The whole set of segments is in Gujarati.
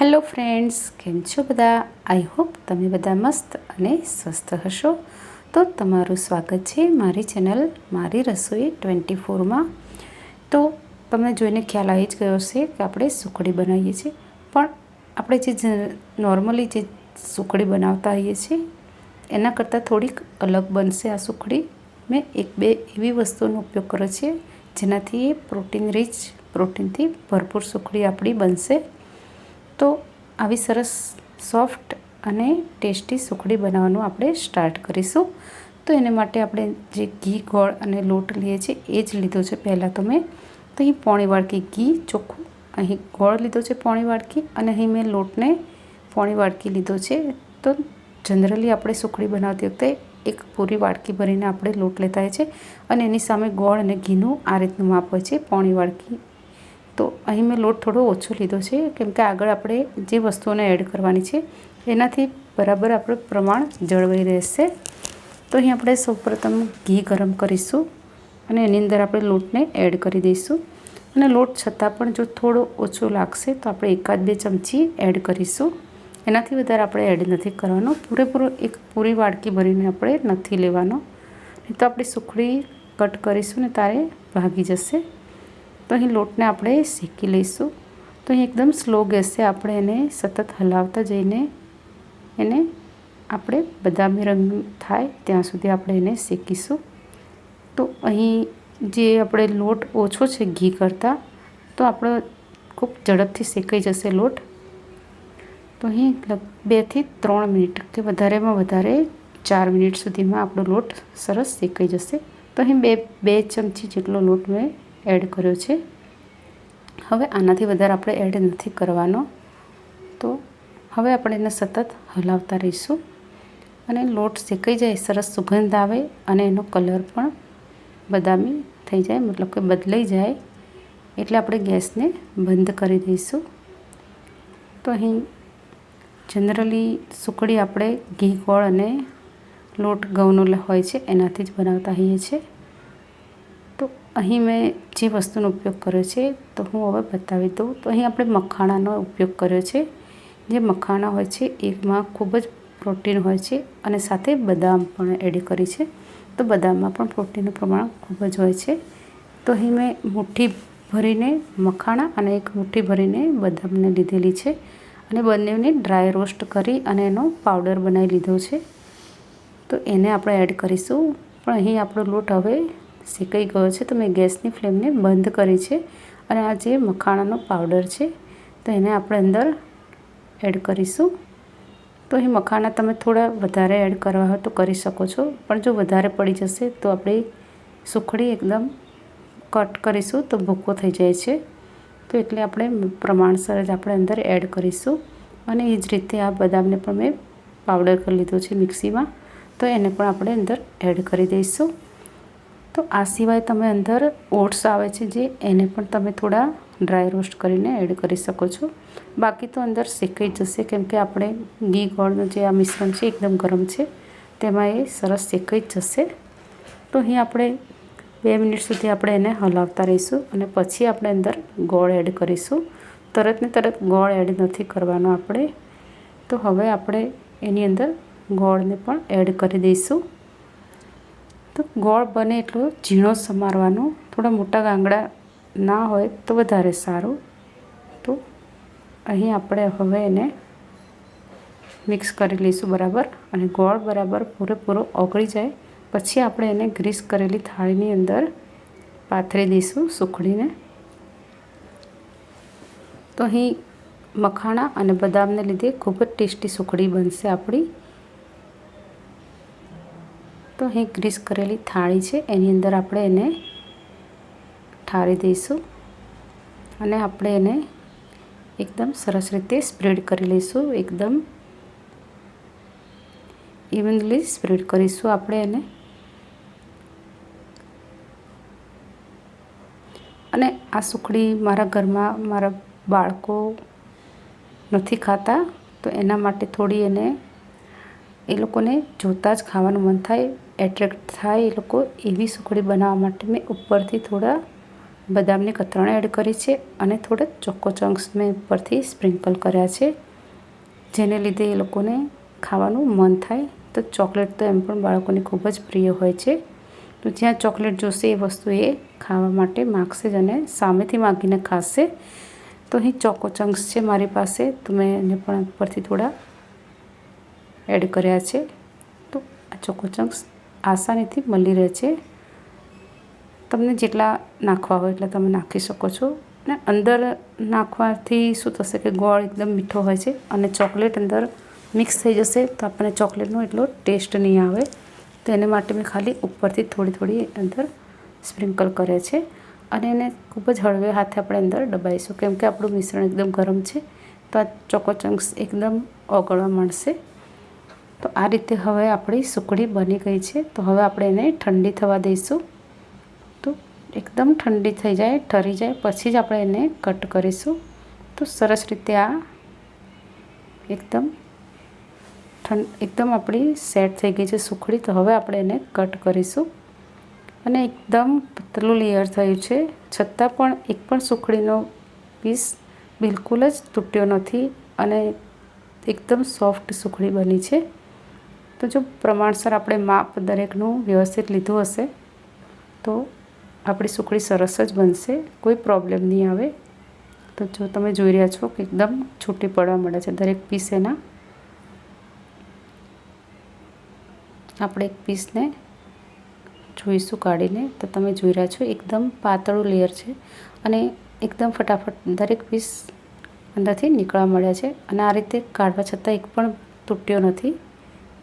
હેલો ફ્રેન્ડ્સ કેમ છો બધા? આઈ હોપ તમે બધા મસ્ત અને સ્વસ્થ હશો. તો તમારું સ્વાગત છે મારી ચેનલ મારી રસોઈ ટ્વેન્ટી ફોરમાં. તો તમને જોઈને ખ્યાલ આવી જ ગયો છે કે આપણે સુખડી બનાવીએ છીએ. પણ આપણે જે નોર્મલી જે સુખડી બનાવતા હોઈએ છીએ, એના કરતાં થોડીક અલગ બનશે આ સુખડી. મેં એક બે એવી વસ્તુનો ઉપયોગ કર્યો છે જેનાથી પ્રોટીન રીચ પ્રોટીનથી ભરપૂર સુખડી આપણી બનશે. આવી સરસ સોફ્ટ અને ટેસ્ટી સુખડી બનાવવાનું આપણે સ્ટાર્ટ કરીશું. તો એને માટે આપણે જે ઘી, ગોળ અને લોટ લઈએ છીએ એ જ લીધો છે પહેલાં તો મેં. તો અહીં પોણી વાડકી ઘી ચોખ્ખું. અહીં ગોળ લીધો છે પોણી વાડકી અને અહીં મેં લોટને પોણી વાડકી લીધો છે. તો જનરલી આપણે સુખડી બનાવતી વખતે એક પૂરી વાડકી ભરીને આપણે લોટ લેતા હોય છે અને એની સામે ગોળ અને ઘીનું આ રીતનું માપ હોય છે પોણી વાડકી તો અહીં મેં લોટ થોડો ઓછો લીધો છે, કેમ કે આગળ આપણે જે વસ્તુઓને એડ કરવાની છે, એનાથી બરાબર આપણું પ્રમાણ જળવાઈ રહેશે. તો અહીં આપણે સૌપ્રથમ ઘી ગરમ કરીશું અને એની અંદર આપણે લોટને એડ કરી દઈશું. અને લોટ છતાં પણ જો થોડો ઓછો લાગશે તો આપણે એકાદ બે ચમચી એડ કરીશું. એનાથી વધારે આપણે એડ નથી કરવાનો. પૂરેપૂરો એક પૂરી વાડકી ભરીને આપણે નથી લેવાનો. નહીં તો આપણે સુખડી કટ કરીશું ને તારે ભાગી જશે. તો અહીં લોટને આપણે શેકી લઈશું. તો અહીં એકદમ સ્લો ગેસે આપણે એને સતત હલાવતા જઈને એને આપણે બદામી રંગ થાય ત્યાં સુધી આપણે એને શેકીશું. તો અહીં જે આપણે લોટ ઓછો છે ઘી કરતાં, તો આપણો ખૂબ ઝડપથી શેકાઈ જશે લોટ. તો અહીં બેથી ત્રણ મિનિટ કે વધારેમાં વધારે ચાર મિનિટ સુધીમાં આપણો લોટ સરસ શેકાઈ જશે. તો અહીં બે બે ચમચી જેટલો લોટ મેં એડ કર્યો છે. હવે આનાથી વધારે આપણે એડ નથી કરવાનો. તો હવે આપણે એને સતત હલાવતા રહીશું. અને લોટ શેકાઈ જાય, સરસ સુગંધ આવે અને એનો કલર પણ બદામી થઈ જાય, મતલબ કે બદલાઈ જાય. એટલે આપણે ગેસને બંધ કરી દઈશું. તો અહીં જનરલી સુકડી આપણે ઘી, ગોળ અને લોટ ઘઉંનો હોય છે, એનાથી જ બનાવતા હોઈએ છીએ. અહીં મેં જે વસ્તુનો ઉપયોગ કર્યો છે, તો હું હવે બતાવી દઉં. તો અહીં આપણે મખાણાનો ઉપયોગ કર્યો છે. જે મખાણા હોય છે, એમાં ખૂબ જ પ્રોટીન હોય છે અને સાથે બદામ પણ એડ કરી છે. તો બદામમાં પણ પ્રોટીનનું પ્રમાણ ખૂબ જ હોય છે. તો અહીં મેં મુઠ્ઠી ભરીને મખાણા અને એક મુઠ્ઠી ભરીને બદામને લીધેલી છે અને બંનેને ડ્રાય રોસ્ટ કરી અને એનો પાવડર બનાવી લીધો છે. તો એને આપણે એડ કરીશું. પણ અહીં આપણો લોટ હવે શેકાઈ ગયો છે, તો મેં ગેસની ફ્લેમને બંધ કરી છે અને આ જે મખાણાનો પાવડર છે, તો એને આપણે અંદર એડ કરીશું. તો એ મખાણા તમે થોડા વધારે એડ કરવા હોય તો કરી શકો છો, પણ જો વધારે પડી જશે તો આપણે સુખડી એકદમ કટ કરીશું તો ભૂકો થઈ જાય છે. તો એટલે આપણે પ્રમાણસર જ આપણે અંદર એડ કરીશું અને એ જ રીતે આ બદામને પણ મેં પાવડર કરી લીધો છે મિક્સીમાં, તો એને પણ આપણે અંદર એડ કરી દઈશું. તો આ સિવાય તમે અંદર ઓટ્સ આવે છે જે એને પણ તમે થોડા ડ્રાય રોસ્ટ કરીને એડ કરી શકો છો. બાકી તો અંદર શેકાઈ જશે કેમ કે આપણે ઘી ગોળનું જે આ મિશ્રણ છે એકદમ ગરમ છે, તેમાં એ સરસ શેકાઈ જશે. તો અહીં આપણે બે મિનિટ સુધી આપણે એને હલાવતા રહીશું અને પછી આપણે અંદર ગોળ એડ કરીશું. તરત ને તરત ગોળ એડ નથી કરવાનો આપણે. તો હવે આપણે એની અંદર ગોળને પણ એડ કરી દઈશું. તો ગોળ બને એટલો ઝીણો સમારવાનો. થોડા મોટા ગાંગડા ના હોય તો વધારે સારું. તો અહીં આપણે હવે એને મિક્સ કરી લઈશું બરાબર અને ગોળ બરાબર પૂરેપૂરો ઓગળી જાય. પછી આપણે એને ગ્રીસ કરેલી થાળીની અંદર પાથરી દઈશું સુખડીને. તો અહીં મખાણા અને બદામને લીધે ખૂબ જ ટેસ્ટી સુખડી બનશે આપણી. તો અહીં ગ્રીસ કરેલી થાળી છે. એની અંદર આપણે એને ઠારી દઈશું અને આપણે એને એકદમ સરસ રીતે સ્પ્રેડ કરી લઈશું. એકદમ ઇવનલી સ્પ્રેડ કરીશું આપણે એને. અને આ સુખડી મારા ઘરમાં મારા બાળકો નથી ખાતા, તો એના માટે થોડી એને એ લોકોને જોતાં જ ખાવાનું મન થાય. એટ્રેક્ટ થાય એ લોકો એવી સુખડી બનાવવા માટે મેં ઉપરથી થોડા બદામની કતરણ એડ કરી છે અને થોડા ચોક્કો ચંક્સ મેં ઉપરથી સ્પ્રિંકલ કર્યા છે. જેને લીધે એ લોકોને ખાવાનું મન થાય. તો ચોકલેટ તો એમ પણ બાળકોને ખૂબ જ પ્રિય હોય છે. તો જ્યાં ચોકલેટ જોશે એ વસ્તુ એ ખાવા માટે માગશે જ અને સામેથી માગીને ખાશે. તો અહીં ચોકો ચંક્સ છે મારી પાસે. તો મેં એને પણ ઉપરથી થોડા એડ કર્યા છે. તો આ ચોકો ચંક્સ આસાનીથી મળી રહે છે. તમને જેટલા નાખવા હોય એટલા તમે નાખી શકો છો. અને અંદર નાખવાથી શું થશે કે ગોળ એકદમ મીઠો હોય છે અને ચોકલેટ અંદર મિક્સ થઈ જશે તો આપણને ચોકલેટનો એટલો ટેસ્ટ નહીં આવે. તો એને માટે મેં ખાલી ઉપરથી થોડી થોડી અંદર સ્પ્રિંકલ કરે છે. અને એને ખૂબ જ હળવે હાથે આપણે અંદર દબાવીશું. કેમ કે આપણું મિશ્રણ એકદમ ગરમ છે. તો આ ચોકો ચંક્સ એકદમ ઓગળવા માંડશે. તો આ રીતે હવે આપણી સુકડી બની ગઈ છે. તો હવે આપણે એને ઠંડી થવા દઈશું. તો એકદમ ઠંડી થઈ જાય, ઠરી જાય, પછી જ આપણે એને કટ કરીશું. તો સરસ રીતે આ એકદમ ઠંડ એકદમ આપણી સેટ થઈ ગઈ છે સુખડી. તો હવે આપણે એને કટ કરીશું. અને એકદમ પતલું લેયર થયું છે. છતાં પણ એક પણ સુખડીનો પીસ બિલકુલ જ તૂટ્યો નથી અને એકદમ સોફ્ટ સુખડી બની છે. તો જો પ્રમાણસર આપણે માપ દરેકનું વ્યવસ્થિત લીધું હશે, તો આપણી સુખડી સરસ જ બનશે, કોઈ પ્રોબ્લેમ નહીં આવે. તો જો તમે જોઈ રહ્યા છો કે એકદમ છૂટી પડવા મળે છે દરેક પીસ એના. આપણે એક પીસને જોઈશું કાઢીને, તો તમે જોઈ રહ્યા છો એકદમ પાતળું લેયર છે અને એકદમ ફટાફટ દરેક પીસ અંદરથી નીકળવા મળ્યા છે અને આ રીતે કાઢવા છતાં એક પણ તૂટ્યો નથી.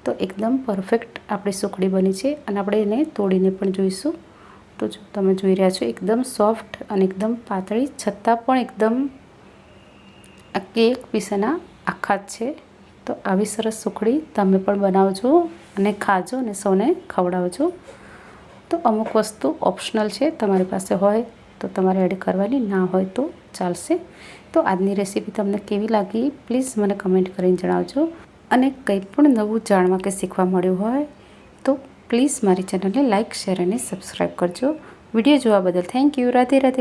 તો એકદમ પરફેક્ટ આપણી સુખડી બની છે અને આપણે એને તોડીને પણ જોઈશું. તો જો તમે જોઈ રહ્યા છો, એકદમ સોફ્ટ અને એકદમ પાતળી, છતાં પણ એકદમ આ કેક પીસેના આખા જ છે. તો આવી સરસ સુખડી તમે પણ બનાવજો અને ખાજો અને સૌને ખવડાવજો. તો અમુક વસ્તુ ઓપ્શનલ છે, તમારી પાસે હોય તો તમારે એડ કરવાની, ના હોય તો ચાલશે. તો આજની રેસીપી તમને કેવી લાગી પ્લીઝ મને કમેન્ટ કરીને જણાવજો. અને કંઈ પણ નવું જાણવા કે શીખવા મળ્યું હોય, તો પ્લીઝ મારી ચેનલને લાઇક શેર અને સબસ્ક્રાઈબ કરજો. વીડિયો જોવા બદલ થેન્ક યુ રાધે રાધે.